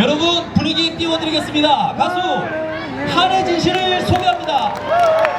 여러분 분위기 띄워드리겠습니다. 가수 한혜진 씨를 소개합니다.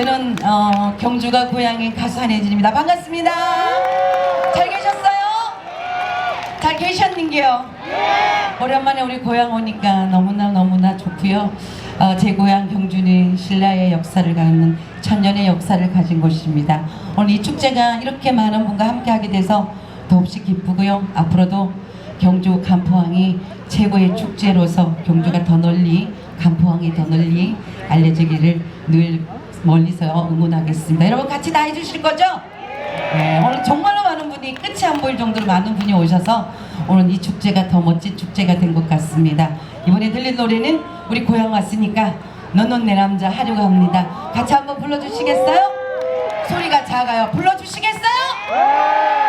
저는 어, 경주가 고향인 가수 한혜진입니다. 반갑습니다. 잘 계셨어요? 잘 계셨는게요? 오랜만에 우리 고향 오니까 너무나 너무나 좋고요. 어, 제 고향 경주는 신라의 역사를 갖는 천년의 역사를 가진 곳입니다. 오늘 이 축제가 이렇게 많은 분과 함께 하게 돼서 더없이 기쁘고요. 앞으로도 경주 간포항이 최고의 축제로서 경주가 더 널리 간포항이 더 널리 알려지기를 늘 멀리서 응원하겠습니다. 여러분 같이 다 해주실 거죠? 네, 오늘 정말로 많은 분이 끝이 안 보일 정도로 많은 분이 오셔서 오늘 이 축제가 더 멋진 축제가 된 것 같습니다. 이번에 들린 노래는 우리 고향 왔으니까 너넌 내 남자 하려고 합니다. 같이 한번 불러주시겠어요? 소리가 작아요. 불러주시겠어요?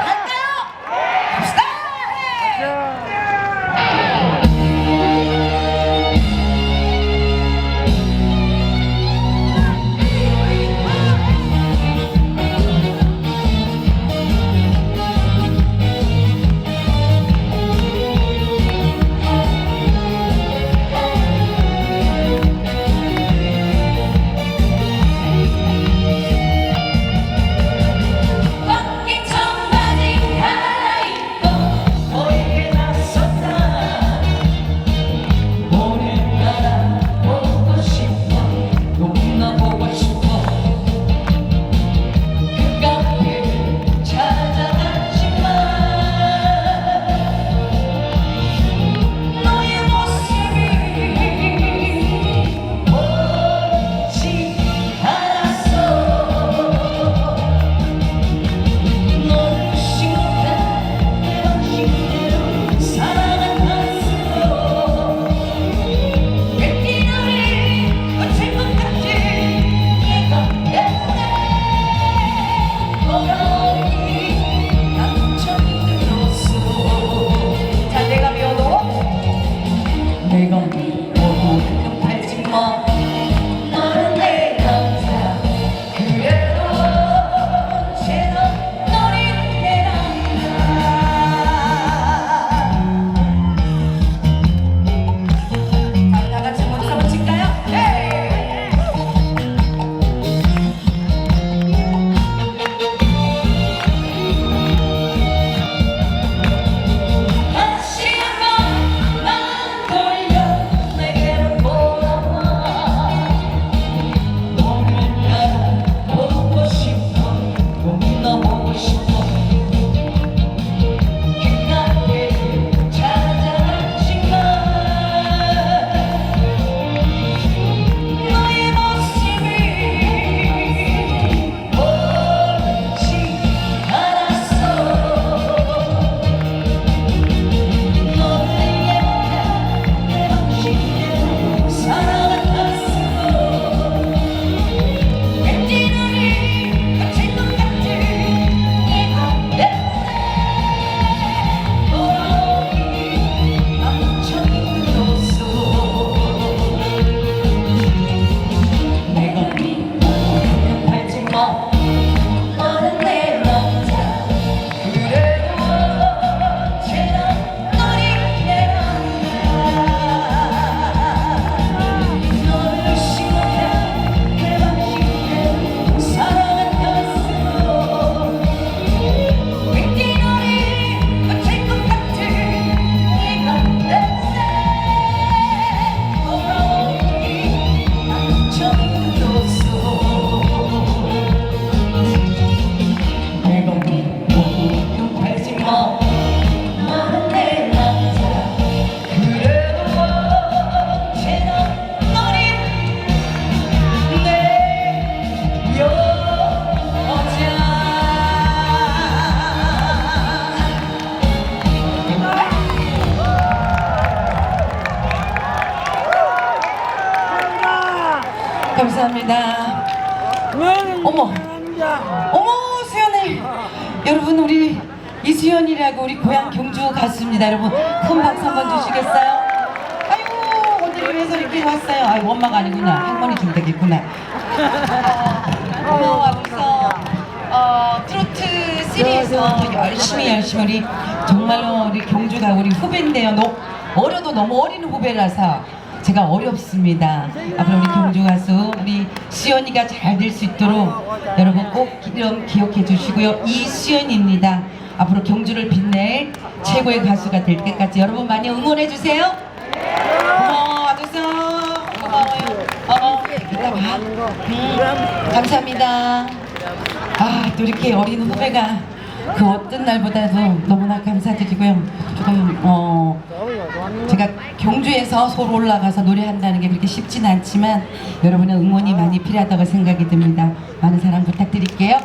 이수연이라고 우리 고향 경주 가수입니다. 여러분 큰 박수 한번 주시겠어요? 아이고 오늘 위해서 이렇게 왔어요. 아이고 엄마가 아니구나. 할머니 좀 되겠구나. 고마워 앞서 어, 트로트 3에서 열심히 열심히 우리 정말로 우리 경주 가 우리 후배인데요. 너, 어려도 너무 어린 후배라서 제가 어렵습니다. 앞으로 우리 경주 가수 우리 수연이가 잘 될 수 있도록 여러분 꼭 기억해 주시고요. 이수연입니다 앞으로 경주를 빛낼 최고의 가수가 될 때까지 여러분 많이 응원해 주세요 고마워 와줘서 고마워요 어, 이따 봐 음, 감사합니다. 아, 또 이렇게 어린 후배가 그 어떤 날보다도 너무나 감사드리고요. 조금, 어, 제가 경주에서 서울 올라가서 노래한다는 게 그렇게 쉽진 않지만 여러분의 응원이 많이 필요하다고 생각이 듭니다. 많은 사랑 부탁드릴게요.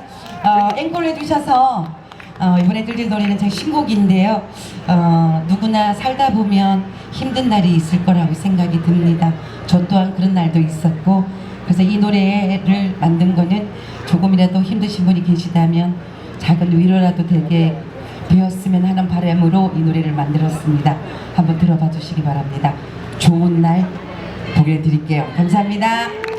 어, 앵콜 해주셔서 어, 이번에 들릴 노래는 제 신곡인데요. 어, 누구나 살다 보면 힘든 날이 있을 거라고 생각이 듭니다. 저 또한 그런 날도 있었고 그래서 이 노래를 만든 거는 조금이라도 힘드신 분이 계시다면 작은 위로라도 되게 되었으면 하는 바람으로 이 노래를 만들었습니다. 한번 들어봐 주시기 바랍니다. 좋은 날 보게 드릴게요. 감사합니다.